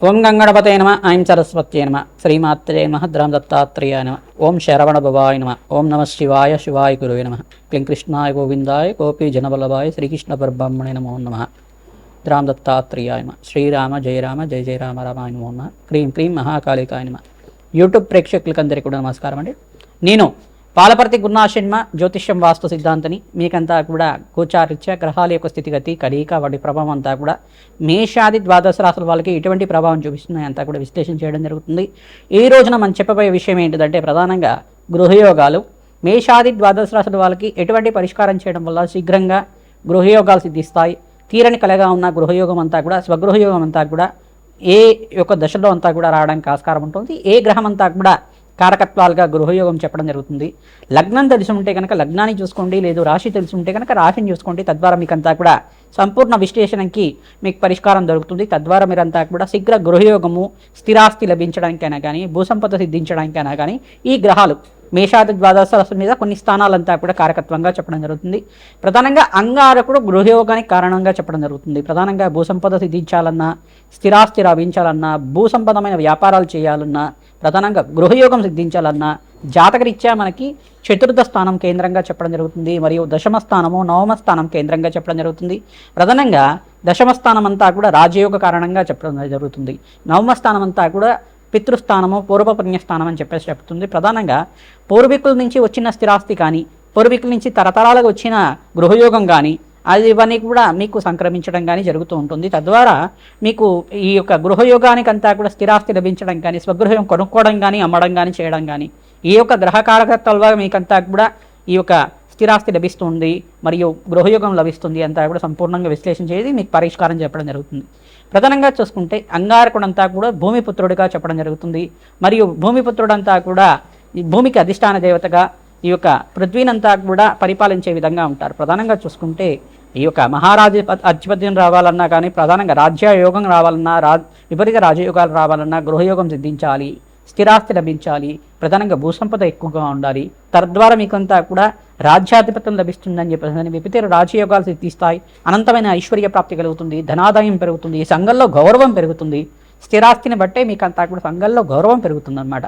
ఓం గంగణపతే నమ ఐం సరస్వత్యే నమ శ్రీమాత్రే నమ ద్రాం దత్తాత్రేయ నమ ఓం శరవణ భవాయ నమ ఓం నమ శివాయ శివాయ గురువే నమ క్లీం కృష్ణాయ గోవిందాయ గోపీ జనబలవాయ శ్రీకృష్ణ పరబ్రహ్మణే నమో నమ ద్రాం దత్తాత్రేయాయ నమ శ్రీరామ జయరామ జయ జయ రామ రామాయ నమో నమ క్రీం క్రీం మహాకాళికాయ నమ. యూట్యూబ్ ప్రేక్షకులకందరికీ కూడా నమస్కారం అండి. నేను పాలపర్తి గురునాశన్మ జ్యోతిష్యం వాస్తు సిద్ధాంతని మీకంతా కూడా గోచారిత్య గ్రహాల యొక్క స్థితిగతి కలయిక వాటి ప్రభావం అంతా కూడా మేషాది ద్వాదశ రాశుల వాళ్ళకి ఎటువంటి ప్రభావం చూపిస్తున్నాయి అంతా కూడా విశ్లేషణ చేయడం జరుగుతుంది. ఈ రోజున మనం చెప్పబోయే విషయం ఏంటిదంటే ప్రధానంగా గృహయోగాలు. మేషాది ద్వాదశ రాశుల వాళ్ళకి ఎటువంటి పరిష్కారం చేయడం వల్ల శీఘ్రంగా గృహయోగాలు సిద్ధిస్తాయి. తీరని కలగా ఉన్న గృహయోగం అంతా కూడా స్వగృహయోగం అంతా కూడా ఏ యొక్క దశలో అంతా కూడా రావడానికి ఆస్కారం ఉంటుంది. ఏ గ్రహం అంతా కూడా కారకత్వాలుగా గృహయోగం చెప్పడం జరుగుతుంది. లగ్నం తెలిసి ఉంటే కనుక లగ్నాన్ని చూసుకోండి లేదు రాశి తెలిసి ఉంటే కనుక రాశిని చూసుకోండి. తద్వారా మీకంతా కూడా సంపూర్ణ విశ్లేషణకి మీకు పరిష్కారం దొరుకుతుంది. తద్వారా మీరంతా కూడా శీఘ్ర గృహయోగము స్థిరాస్తి లభించడానికైనా కానీ భూసంపద సిద్ధించడానికైనా కానీ ఈ గ్రహాలు మేషాది ద్వాదశ రాశుల మీద కొన్ని స్థానాలంతా కూడా కారకత్వంగా చెప్పడం జరుగుతుంది. ప్రధానంగా అంగారకుడు గృహయోగానికి కారణంగా చెప్పడం జరుగుతుంది. ప్రధానంగా భూసంపద సిద్ధించాలన్నా స్థిరాస్తి లభించాలన్నా భూసంపదమైన వ్యాపారాలు చేయాలన్నా ప్రధానంగా గృహయోగం సిద్ధించాలన్నా జాతకరీత్యా మనకి చతుర్థ స్థానం కేంద్రంగా చెప్పడం జరుగుతుంది. మరియు దశమ స్థానము నవమ స్థానం కేంద్రంగా చెప్పడం జరుగుతుంది. ప్రధానంగా దశమ స్థానం అంతా కూడా రాజయోగ కారణంగా చెప్పడం జరుగుతుంది. నవమ స్థానం అంతా కూడా పితృస్థానము పూర్వపుణ్యస్థానం అని చెప్పేసి చెప్తుంది. ప్రధానంగా పూర్వీకుల నుంచి వచ్చిన స్థిరాస్తి కానీ పూర్వీకుల నుంచి తరతరాలకు వచ్చిన గృహయోగం కానీ అది ఇవన్నీ కూడా మీకు సంక్రమించడం కానీ జరుగుతూ ఉంటుంది. తద్వారా మీకు ఈ యొక్క గృహయోగానికి అంతా కూడా స్థిరాస్తి లభించడం కానీ స్వగృహం కొనుక్కోవడం కానీ అమ్మడం కానీ చేయడం కానీ ఈ యొక్క గ్రహకారకత్వాలుగా మీకంతా కూడా ఈ యొక్క స్థిరాస్తి లభిస్తుంది మరియు గృహయోగం లభిస్తుంది అంతా కూడా సంపూర్ణంగా విశ్లేషణ చేసి మీకు పరిష్కారం చెప్పడం జరుగుతుంది. ప్రధానంగా చూసుకుంటే అంగారకుడంతా కూడా భూమిపుత్రుడిగా చెప్పడం జరుగుతుంది. మరియు భూమిపుత్రుడంతా కూడా ఈ భూమికి అధిష్టాన దేవతగా ఈ యొక్క పృథ్వీనంతా కూడా పరిపాలించే విధంగా ఉంటారు. ప్రధానంగా చూసుకుంటే ఈ యొక్క మహారాజు అధిపత్యం రావాలన్నా కానీ ప్రధానంగా రాజ్యయోగం రావాలన్నా రా విపరీత రాజయోగాలు రావాలన్నా గృహయోగం సిద్ధించాలి. స్థిరాస్తి లభించాలి ప్రధానంగా భూసంపద ఎక్కువగా ఉండాలి. తద్వారా మీకంతా కూడా రాజ్యాధిపత్యం లభిస్తుందని చెప్పేసి విపతి రాజయోగాలు సిద్ధిస్తాయి అనంతమైన ఐశ్వర్య ప్రాప్తి కలుగుతుంది ధనాదాయం పెరుగుతుంది సంఘంలో గౌరవం పెరుగుతుంది. స్థిరాస్తిని బట్టే మీకు అంతా కూడా సంఘంలో గౌరవం పెరుగుతుందన్నమాట.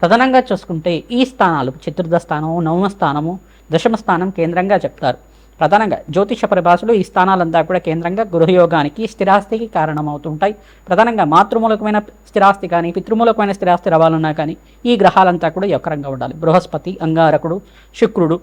ప్రధానంగా చూసుకుంటే ఈ స్థానాలు చతుర్థ స్థానము నవమ స్థానము దశమ స్థానం కేంద్రంగా చెప్తారు. ప్రధానంగా జ్యోతిష పరిభాషలో ఈ స్థానాలంతా కూడా కేంద్రంగా గృహయోగానికి స్థిరాస్తికి కారణమవుతుంటాయి. ప్రధానంగా మాతృమూలకమైన స్థిరాస్తి కానీ పితృమూలకమైన స్థిరాస్తి రావాలన్నా కానీ ఈ గ్రహాలంతా కూడా యొక్కరంగా ఉండాలి. బృహస్పతి అంగారకుడు శుక్రుడు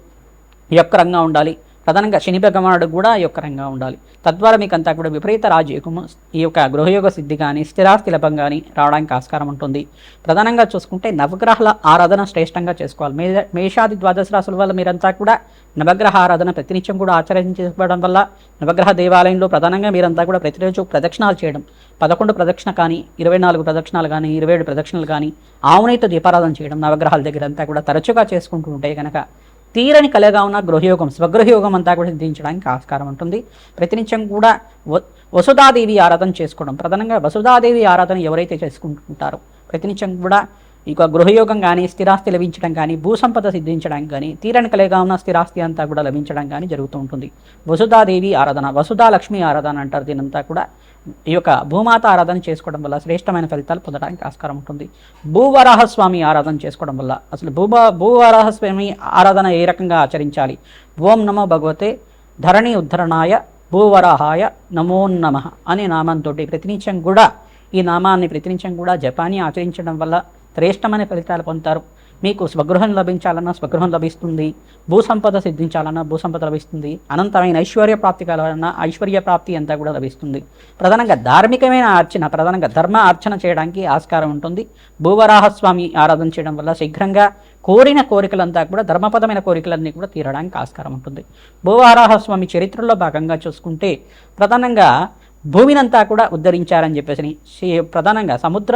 యొక్కరంగా ఉండాలి. ప్రధానంగా శని భగవానుడు కూడా యొక్కరంగా ఉండాలి. తద్వారా మీకు అంతా కూడా విపరీత రాజయోగము ఈ యొక్క గృహయోగ సిద్ధి కానీ స్థిరాస్తి లభం కానీ రావడానికి ఆస్కారం ఉంటుంది. ప్రధానంగా చూసుకుంటే నవగ్రహాల ఆరాధన శ్రేష్టంగా చేసుకోవాలి. మే మేషాది ద్వాదశ రాసుల వల్ల మీరంతా కూడా నవగ్రహ ఆరాధన ప్రతినిత్యం కూడా ఆచరించడం వల్ల నవగ్రహ దేవాలయంలో ప్రధానంగా మీరంతా కూడా ప్రతిరోజు ప్రదక్షిణాలు చేయడం పదకొండు ప్రదక్షిణ కానీ ఇరవై నాలుగు ప్రదక్షిణాలు కానీ ఇరవై ఏడు ప్రదక్షిణలు కానీ ఆవునైతో దీపారాధన చేయడం నవగ్రహాల దగ్గర అంతా కూడా తరచుగా చేసుకుంటూ ఉంటే కనుక తీరని కలగా ఉన్న గృహయోగం స్వగృహయోగం అంతా కూడా సిద్ధించడానికి ఆస్కారం ఉంటుంది. ప్రతినిత్యం కూడా వసుధాదేవి ఆరాధన చేసుకోవడం ప్రధానంగా వసుధాదేవి ఆరాధన ఎవరైతే చేసుకుంటుంటారో ప్రతినిత్యం కూడా ఇక గృహయోగం కానీ స్థిరాస్తి లభించడం కానీ భూసంపద సిద్ధించడానికి కానీ తీరని కలగా ఉన్న స్థిరాస్తి అంతా కూడా లభించడం కానీ జరుగుతూ ఉంటుంది. వసుధాదేవి ఆరాధన వసుధాలక్ష్మి ఆరాధన అంటారు దీనంతా కూడా. ఈ యొక్క భూమాత ఆరాధన చేసుకోవడం వల్ల శ్రేష్టమైన ఫలితాలు పొందడానికి ఆస్కారం ఉంటుంది. భూవరాహస్వామి ఆరాధన చేసుకోవడం వల్ల అసలు భూభా భూవరాహస్వామి ఆరాధన ఏ రకంగా ఆచరించాలి? ఓం నమో భగవతే ధరణి ఉద్ధరణాయ భూవరాహాయ నమో నమ అనే నామంతో ప్రతినిత్యం కూడా ఈ నామాన్ని ప్రతినిత్యం కూడా జపాన్ని ఆచరించడం వల్ల శ్రేష్టమైన ఫలితాలు పొందుతారు. మీకు స్వగృహం లభించాలన్నా స్వగృహం లభిస్తుంది. భూసంపద సిద్ధించాలన్నా భూసంపద లభిస్తుంది. అనంతమైన ఐశ్వర్య ప్రాప్తి కావాలన్నా ఐశ్వర్య ప్రాప్తి అంతా కూడా లభిస్తుంది. ప్రధానంగా ధార్మికమైన అర్చన ప్రధానంగా ధర్మ అర్చన చేయడానికి ఆస్కారం ఉంటుంది. భూవరాహస్వామి ఆరాధన చేయడం వల్ల శీఘ్రంగా కోరిన కోరికలంతా కూడా ధర్మపదమైన కోరికలన్నీ కూడా తీరడానికి ఆస్కారం ఉంటుంది. భూవరాహస్వామి చరిత్రలో భాగంగా చూసుకుంటే ప్రధానంగా భూమినంతా కూడా ఉద్ధరించారని చెప్పేసి ప్రధానంగా సముద్ర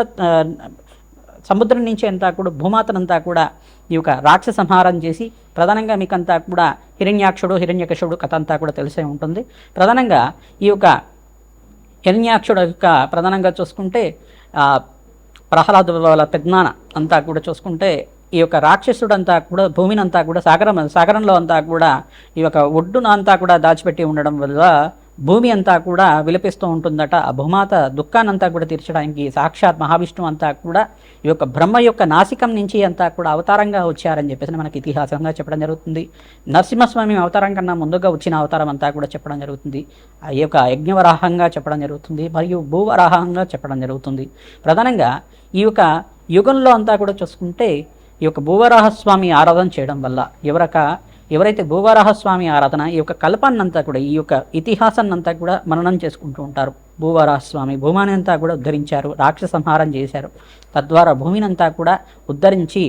సముద్రం నుంచి అంతా కూడా భూమాతనంతా కూడా ఈ యొక్క రాక్షస సంహారం చేసి ప్రధానంగా మీకంతా కూడా హిరణ్యాక్షుడు హిరణ్యకశుడు కథ అంతా కూడా తెలిసే ఉంటుంది. ప్రధానంగా ఈ యొక్క హిరణ్యాక్షుడు యొక్క ప్రధానంగా చూసుకుంటే ఆ, ప్రహ్లాద వాళ్ళ అంతా కూడా చూసుకుంటే ఈ యొక్క రాక్షసుడంతా కూడా భూమిని అంతా కూడా సాగరం సాగరంలో అంతా కూడా ఈ యొక్క ఒడ్డున అంతా కూడా దాచిపెట్టి ఉండడం వల్ల భూమి అంతా కూడా విలపిస్తూ ఉంటుందట. ఆ భూమాత దుఃఖానంతా కూడా తీర్చడానికి సాక్షాత్ మహావిష్ణువు అంతా కూడా ఈ యొక్క బ్రహ్మ యొక్క నాసికం నుంచి అంతా కూడా అవతారంగా వచ్చారని చెప్పేసి మనకి ఇతిహాసంగా చెప్పడం జరుగుతుంది. నరసింహస్వామి అవతారం కన్నా ముందుగా వచ్చిన అవతారం అంతా కూడా చెప్పడం జరుగుతుంది. ఆ యొక్క యజ్ఞవరాహంగా చెప్పడం జరుగుతుంది. మరియు భూవరాహంగా చెప్పడం జరుగుతుంది. ప్రధానంగా ఈ యొక్క యుగంలో అంతా కూడా చూసుకుంటే ఈ యొక్క భూవరాహస్వామి ఆరాధన చేయడం వల్ల ఎవరక ఎవరైతే భూవరాహస్వామి ఆరాధన ఈ యొక్క కల్పాన్నంతా కూడా ఈ యొక్క ఇతిహాసాన్నంతా కూడా మననం చేసుకుంటూ ఉంటారు. భూవరాహస్వామి భూమాని అంతా కూడా ఉద్ధరించారు రాక్ష సంహారం చేశారు. తద్వారా భూమినంతా కూడా ఉద్ధరించి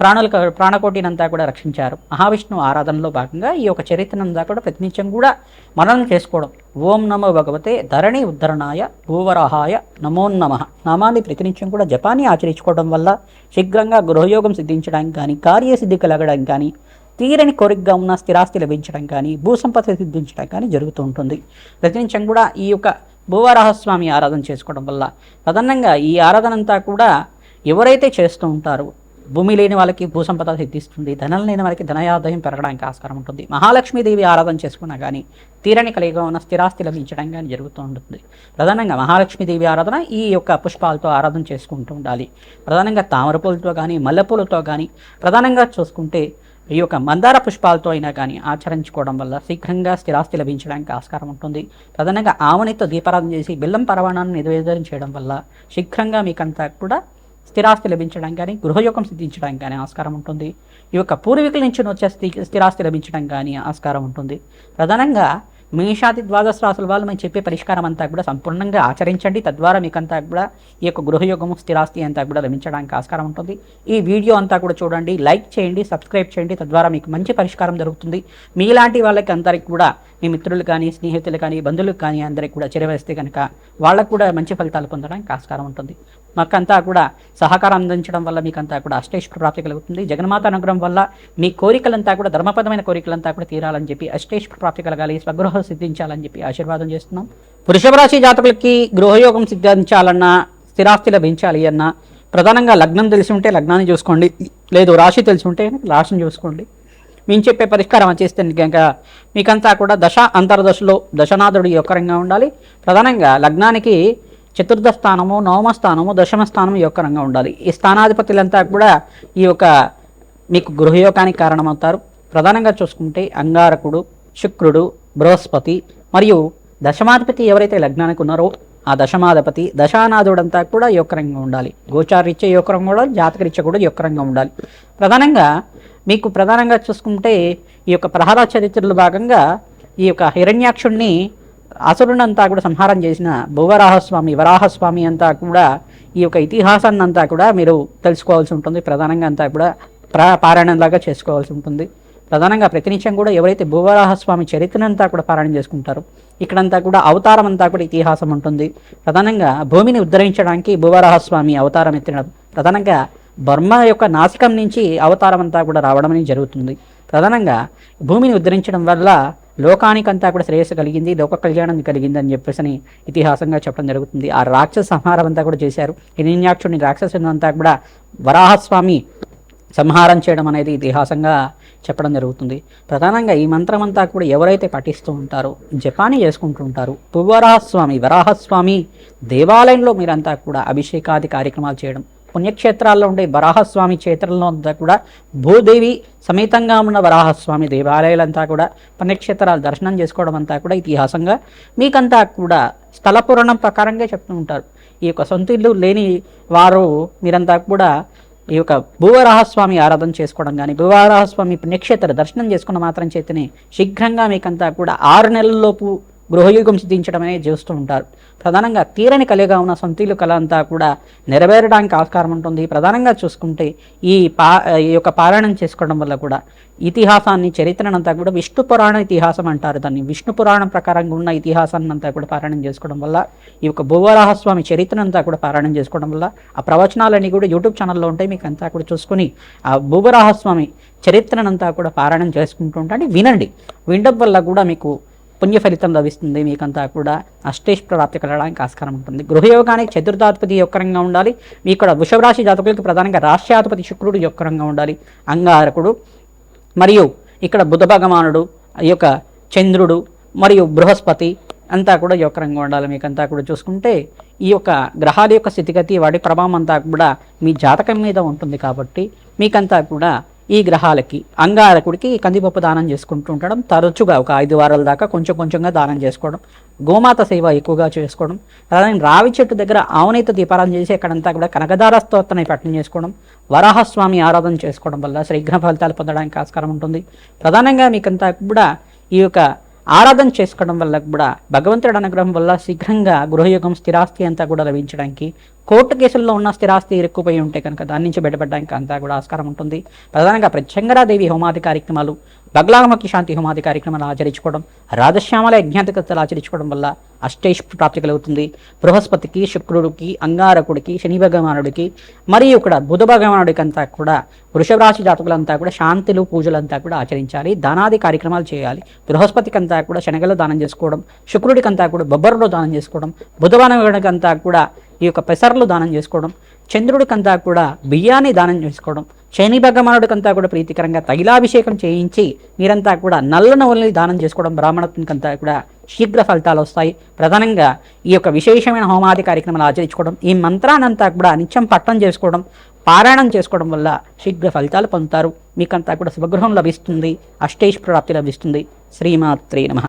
ప్రాణుల ప్రాణకోటినంతా కూడా రక్షించారు. మహావిష్ణువు ఆరాధనలో భాగంగా ఈ యొక్క చరిత్రనంతా కూడా ప్రతినిత్యం కూడా మననం చేసుకోవడం. ఓం నమో భగవతే ధరణి ఉద్ధరణాయ భూవరాహాయ నమో నమ. నామాన్ని ప్రతినిత్యం కూడా జపాన్ని ఆచరించుకోవడం వల్ల శీఘ్రంగా గృహయోగం సిద్ధించడానికి కానీ కార్యసిద్ధి కలగడానికి కానీ తీరని కోరికగా ఉన్న స్థిరాస్తి లభించడం కానీ భూసంపద సిద్ధించడం కానీ జరుగుతూ ఉంటుంది. ప్రతినిత్యం కూడా ఈ యొక్క భూవరాహస్వామి ఆరాధన చేసుకోవడం వల్ల ప్రధానంగా ఈ ఆరాధన అంతా కూడా ఎవరైతే చేస్తూ ఉంటారో భూమి లేని వాళ్ళకి భూసంపద సిద్ధిస్తుంది ధనం లేని వాళ్ళకి ధనయాదాయం పెరగడానికి ఆస్కారం ఉంటుంది. మహాలక్ష్మీదేవి ఆరాధన చేసుకున్నా కానీ తీరని కలిగిగా ఉన్న స్థిరాస్తి లభించడం కానీ జరుగుతూ ఉంటుంది. ప్రధానంగా మహాలక్ష్మీదేవి ఆరాధన ఈ యొక్క పుష్పాలతో ఆరాధన చేసుకుంటూ ఉండాలి. ప్రధానంగా తామర పూలతో కానీ మల్లెపూలతో కానీ ప్రధానంగా చూసుకుంటే ఈ యొక్క మందార పుష్పాలతో అయినా కానీ ఆచరించుకోవడం వల్ల శీఘ్రంగా స్థిరాస్తి లభించడానికి ఆస్కారం ఉంటుంది. ప్రధానంగా ఆవునితో దీపారాధన చేసి బెల్లం పరవాణాన్ని నివేదన చేయడం వల్ల శీఘ్రంగా మీకంతా కూడా స్థిరాస్తి లభించడానికి కానీ గృహయోగం సిద్ధించడానికి కానీ ఆస్కారం ఉంటుంది. ఈ యొక్క పూర్వీకుల నుంచి వచ్చే స్థి- స్థిరాస్తి లభించడం కానీ ఆస్కారం ఉంటుంది. ప్రధానంగా మేషాది ద్వాదశ రాసుల వాళ్ళు మేము చెప్పే పరిష్కారం అంతా కూడా సంపూర్ణంగా ఆచరించండి. తద్వారా మీకంతా కూడా ఈ యొక్క గృహయోగము స్థిరాస్తి అంతా కూడా లభించడానికి ఆస్కారం ఉంటుంది. ఈ వీడియో అంతా కూడా చూడండి లైక్ చేయండి సబ్స్క్రైబ్ చేయండి. తద్వారా మీకు మంచి పరిష్కారం దొరుకుతుంది. మీలాంటి వాళ్ళకి అందరికి కూడా మీ మిత్రులు కానీ స్నేహితులు కానీ బంధువులకు కానీ అందరికి కూడా చేరవేస్తే కనుక వాళ్ళకు కూడా మంచి ఫలితాలు పొందడానికి ఆస్కారం ఉంటుంది. మాకంతా కూడా సహకారం అందించడం వల్ల మీకంతా కూడా అష్టేశ్వర ప్రాప్తి కలుగుతుంది. జగన్మాత అనుగ్రహం వల్ల మీ కోరికలంతా కూడా ధర్మపదమైన కోరికలంతా కూడా తీరాలని చెప్పి అష్టేశ్వర ప్రాప్తి కలగాలి స్వగృహం సిద్ధించాలని చెప్పి ఆశీర్వాదం చేస్తున్నాం. వృషభ రాశి జాతకులకి గృహయోగం సిద్ధించాలన్నా స్థిరాస్తి లభించాలి అన్నా ప్రధానంగా లగ్నం తెలిసి ఉంటే లగ్నాన్ని చూసుకోండి. లేదు రాశి తెలిసి ఉంటే రాశిని చూసుకోండి. మేము చెప్పే పరిష్కారం వచ్చేస్తే కనుక మీకంతా కూడా దశ అంతర్దశలో దశనాథుడు యొక్కరంగా ఉండాలి. ప్రధానంగా లగ్నానికి చతుర్థ స్థానము నవమ స్థానము దశమ స్థానము యొక్కరంగా ఉండాలి. ఈ స్థానాధిపతులంతా కూడా ఈ యొక్క మీకు గృహయోగానికి కారణమవుతారు. ప్రధానంగా చూసుకుంటే అంగారకుడు శుక్రుడు బృహస్పతి మరియు దశమాధిపతి ఎవరైతే లగ్నానికి ఉన్నారో ఆ దశమాధిపతి దశానాథుడంతా కూడా యొక్కరంగా ఉండాలి. గోచారీత్య యోకరంగా ఉండాలి జాతకరీత్య కూడా యోక్రంగా ఉండాలి. ప్రధానంగా మీకు ప్రధానంగా చూసుకుంటే ఈ యొక్క ప్రహ్లాద చరిత్రలో భాగంగా ఈ యొక్క హిరణ్యాక్షుణ్ణి అసురునంతా కూడా సంహారం చేసిన భువరాహస్వామి వరాహస్వామి అంతా కూడా ఈ యొక్క ఇతిహాసాన్ని అంతా కూడా మీరు తెలుసుకోవాల్సి ఉంటుంది. ప్రధానంగా అంతా కూడా ప్రా పారాయణంలాగా చేసుకోవాల్సి ఉంటుంది. ప్రధానంగా ప్రతినిత్యం కూడా ఎవరైతే భూవరాహస్వామి చరిత్రనంతా కూడా పారాయణం చేసుకుంటారో ఇక్కడంతా కూడా అవతారం అంతా కూడా ఇతిహాసం ఉంటుంది. ప్రధానంగా భూమిని ఉద్ధరించడానికి భూవరాహస్వామి అవతారం ఎత్తినడం. ప్రధానంగా బర్మ యొక్క నాసికం నుంచి అవతారం అంతా కూడా రావడం అనేది జరుగుతుంది. ప్రధానంగా భూమిని ఉద్ధరించడం వల్ల లోకానికంతా కూడా శ్రేయస్సు కలిగింది లోక కళ్యాణం కలిగింది అని చెప్పేసి అని ఇతిహాసంగా చెప్పడం జరుగుతుంది. ఆ రాక్షస సంహారం అంతా కూడా చేశారు. హిరణ్యాక్షుడిని రాక్షసుని అంతా కూడా వరాహస్వామి సంహారం చేయడం అనేది ఇతిహాసంగా చెప్పడం జరుగుతుంది. ప్రధానంగా ఈ మంత్రం అంతా కూడా ఎవరైతే పఠిస్తూ ఉంటారో జపాని చేసుకుంటూ ఉంటారు పువ్వరాహస్వామి వరాహస్వామి దేవాలయంలో మీరంతా కూడా అభిషేకాది కార్యక్రమాలు చేయడం పుణ్యక్షేత్రాల్లో ఉండే వరాహస్వామి క్షేత్రంలో అంతా కూడా భూదేవి సమేతంగా ఉన్న వరాహస్వామి దేవాలయాలంతా కూడా పుణ్యక్షేత్రాలు దర్శనం చేసుకోవడం అంతా కూడా ఇతిహాసంగా మీకంతా కూడా స్థల పురాణం ప్రకారంగా చెప్తూ ఉంటారు. ఈ యొక్క సొంత ఇల్లు లేని వారు మీరంతా కూడా ఈ యొక్క భూవరాహస్వామి ఆరాధన చేసుకోవడం కానీ భూవరాహస్వామి పుణ్యక్షేత్ర దర్శనం చేసుకున్న మాత్రం చేతనే శీఘ్రంగా మీకంతా కూడా ఆరు నెలల్లోపు గృహయుగం సిద్ధించడం అనేది చేస్తూ ఉంటారు. ప్రధానంగా తీరని కలిగా ఉన్న సొంతీలు కళ అంతా కూడా నెరవేరడానికి ఆస్కారం ఉంటుంది. ప్రధానంగా చూసుకుంటే ఈ పా ఈ యొక్క పారాయణం చేసుకోవడం వల్ల కూడా ఇతిహాసాన్ని చరిత్రనంతా కూడా విష్ణు పురాణ ఇతిహాసం అంటారు దాన్ని. విష్ణు పురాణం ప్రకారంగా ఉన్న ఇతిహాసాన్ని అంతా కూడా పారాయణం చేసుకోవడం వల్ల ఈ యొక్క భువరాహస్వామి చరిత్రనంతా కూడా పారాయణం చేసుకోవడం వల్ల ఆ ప్రవచనాలన్నీ కూడా యూట్యూబ్ ఛానల్లో ఉంటాయి. మీకు అంతా కూడా చూసుకుని ఆ భూవరాహస్వామి చరిత్రనంతా కూడా పారాయణం చేసుకుంటూ ఉంటే వినండి. వినడం వల్ల కూడా మీకు పుణ్య ఫలితం లభిస్తుంది మీకంతా కూడా. అష్టేష్ ప్రాప్తి కలగడానికి ఆస్కారం ఉంటుంది. గృహయోగానికి చతుర్థాధిపతి యొక్కరంగా ఉండాలి. మీ ఇక్కడ వృషభరాశి జాతకులకు ప్రధానంగా రాష్ట్రాధిపతి శుక్రుడు యొక్కరంగా ఉండాలి. అంగారకుడు మరియు ఇక్కడ బుధ భగవానుడు ఈ యొక్క చంద్రుడు మరియు బృహస్పతి అంతా కూడా యోగకరంగా ఉండాలి మీకంతా కూడా చూసుకుంటే. ఈ యొక్క గ్రహాల యొక్క స్థితిగతి వాటి ప్రభావం అంతా కూడా మీ జాతకం మీద ఉంటుంది కాబట్టి మీకంతా కూడా ఈ గ్రహాలకి అంగారకుడికి కందిపప్పు దానం చేసుకుంటూ ఉండడం తరచుగా ఒక ఐదు వారాల దాకా కొంచెం కొంచెంగా దానం చేసుకోవడం గోమాత సేవ ఎక్కువగా చేసుకోవడం అలాగే రావి చెట్టు దగ్గర ఆవునేత దీపారాధన చేసి అక్కడంతా కూడా కనకదార స్తోత్రాన్ని పఠనం చేసుకోవడం వరాహస్వామి ఆరాధన చేసుకోవడం వల్ల శ్రీఘ్న ఫలితాలు పొందడానికి ఆస్కారం ఉంటుంది. ప్రధానంగా మీకంతా కూడా ఈ యొక్క ఆరాధన చేసుకోవడం వల్ల కూడా భగవంతుడి అనుగ్రహం వల్ల శీఘ్రంగా గృహయుగం స్థిరాస్తి అంతా కూడా లభించడానికి కోర్టు కేసుల్లో ఉన్న స్థిరాస్తి ఇరుక్కుపోయి ఉంటే కనుక దాని నుంచి బయటపడడానికి అంతా కూడా ఆస్కారం ఉంటుంది. ప్రధానంగా ప్రత్యంగరాదేవి హోమాది కార్యక్రమాలు బగ్లామకి శాంతి హోమాది కార్యక్రమాలు ఆచరించుకోవడం రాజశ్యామల యజ్ఞాతికతలు ఆచరించుకోవడం వల్ల అష్టేష్ ప్రాప్తి కలుగుతుంది. బృహస్పతికి శుక్రుడికి అంగారకుడికి శని భగవానుడికి మరియు ఇక్కడ బుధ భగవానుడికి అంతా కూడా వృషభ రాశి జాతకులంతా కూడా శాంతులు పూజలంతా కూడా ఆచరించాలి. దానాది కార్యక్రమాలు చేయాలి. బృహస్పతికి అంతా కూడా శనగలు దానం చేసుకోవడం శుక్రుడికంతా కూడా బొబ్బరులో దానం చేసుకోవడం బుధవానుడికి అంతా కూడా ఈ యొక్క పెసర్లు దానం చేసుకోవడం చంద్రుడికంతా కూడా బియ్యాన్ని దానం చేసుకోవడం శని భగవానుడికంతా కూడా ప్రీతికరంగా తైలాభిషేకం చేయించి మీరంతా కూడా నల్ల నవల్ని దానం చేసుకోవడం బ్రాహ్మణత్వంకంతా కూడా శీఘ్ర ఫలితాలు వస్తాయి. ప్రధానంగా ఈ యొక్క విశేషమైన హోమాది కార్యక్రమాలు ఆచరించుకోవడం ఈ మంత్రానంతా కూడా నిత్యం పట్టం చేసుకోవడం పారాయణం చేసుకోవడం వల్ల శీఘ్ర ఫలితాలు పొందుతారు. మీకంతా కూడా శుభగృహం లభిస్తుంది అష్టేష్ ప్రాప్తి లభిస్తుంది. శ్రీమాత్రే నమ.